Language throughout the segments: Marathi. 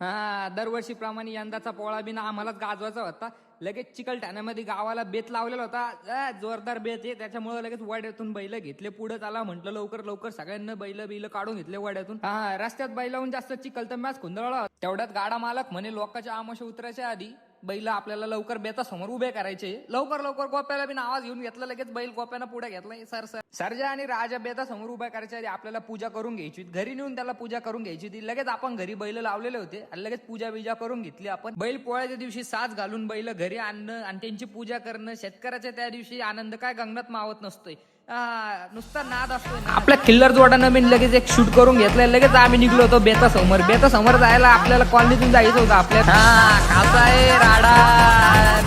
हा दरवर्षीप्रमाणे यंदाचा पोळा बिना आम्हालाच गाजवायचा होता. लगेच चिकलठाण्यामध्ये गावाला बेत लावलेला होता. जोरदार बेत आहे. त्याच्यामुळे लगेच वाड्यातून बैल घेतले. पुढे चाला म्हटलं लवकर लवकर. सगळ्यांना बैल बिल काढून घेतले वाड्यातून. हा रस्त्यात बैलाहून जास्त चिकल तर मॅच खुंदळला तेवढ्यात गाडा मालक म्हणे लोकांच्या आमाशा उतरायच्या आधी बैल आपल्याला लवकर बेतासमोर उभे करायचे. लवकर लवकर गोप्याला बी आवाज घेऊन घेतला लगेच बैल गोप्यानं पुढे घेतला. Sir sir. सरजा आणि राजा बेतासमोर उभ्या करायच्या आधी आपल्याला पूजा करून घ्यायची. होती. घरी नेऊन त्याला पूजा करून घ्यायची होती. लगेच आपण घरी बैल लावलेले होते आणि लगेच पूजा बिजा करून घेतली आपण. बैल पोळ्याच्या दिवशी साज घालून बैल घरी आणणं आणि त्यांची पूजा करणं. शेतकऱ्याच्या त्या दिवशी आनंद काय गंगनात मावत नसतोय. नुसता नाद आपल्या किल्लर जोडानं मी लगेच एक शूट करून घेतलाय. लगेच आम्ही निघलो होतो बेता समोर बेता समोर जायला आपल्याला कॉलनीतून जायचं होतं आपल्या हा आहे राडा.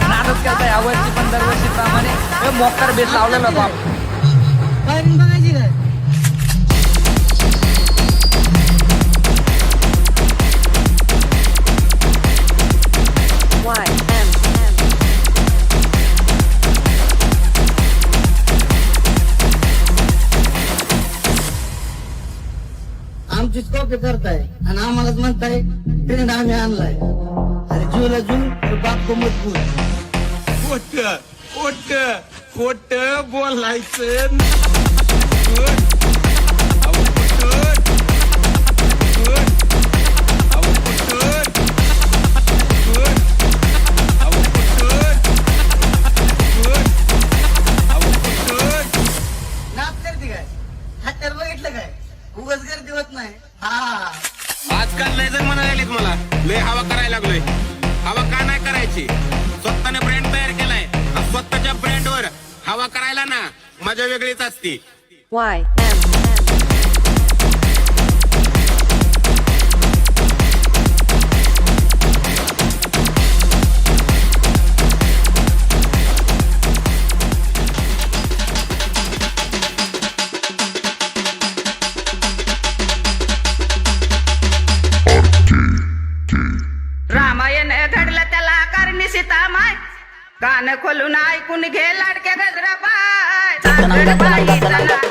नादच करता यावर्षी पण दरवर्षी प्रमाणे मोकर बेत लावलेला होता कॉपी करताय. आणि आम्हालाच म्हणताय ट्रेंड आम्ही आणलाय. अरे जीवला जू तर बाप मजबूत खोट खोट खोट बोलायचं उगाच गर्दी होत नाही. हा. आजकाल लय जण म्हणायला लागलेत मला लय हवा करायला लागलोय. हवा का नाही करायची? स्वतःने ब्रँड तयार केलाय. आणि स्वतःच्या ब्रँडवर हवा करायला ना मजा वेगळीच असती. Y माय कान खोलून ऐकून घे लाडक्या गजरा बाय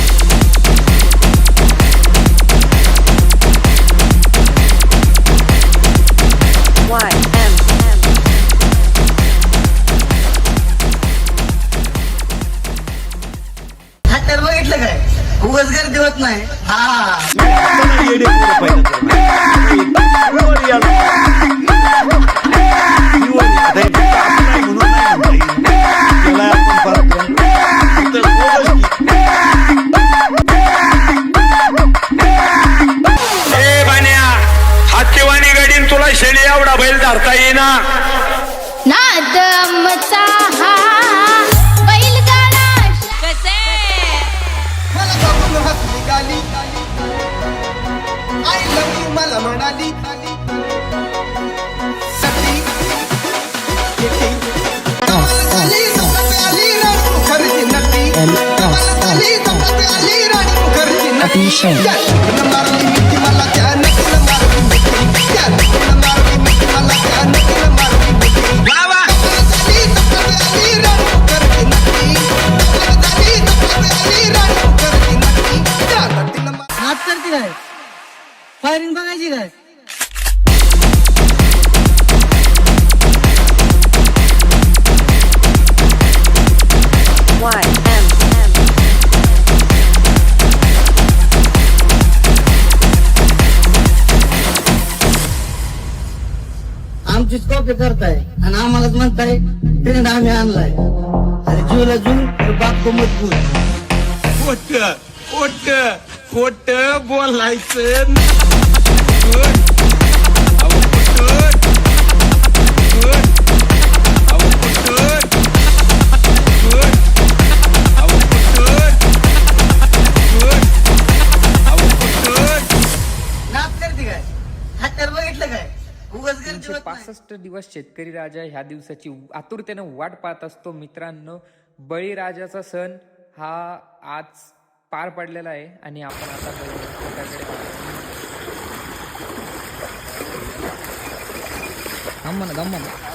नाही. हा. हत्तीवाणी गडीन तुला शेळी एवढा बैल धरता येईना. नाद आमचा हा मारली नाच करते काय फायरिंग बघायची काय? Y आमचीच कॉपी करताय आणि आम्हालाच म्हणताय ट्रेंड आम्ही आणलाय. अरे जूला जू तर बाप को मजबूत ओट ओट खोट बोलायचं तीनशे. पासष्ट दिवस शेतकरी राजा ह्या दिवसाची आतुरतेनं वाट पाहत असतो मित्रांनो. बळीराजाचा सण हा आज पार पडलेला आहे आणि आपण आता बळीराजाकडे थांब म्हणा थांब म्हणा.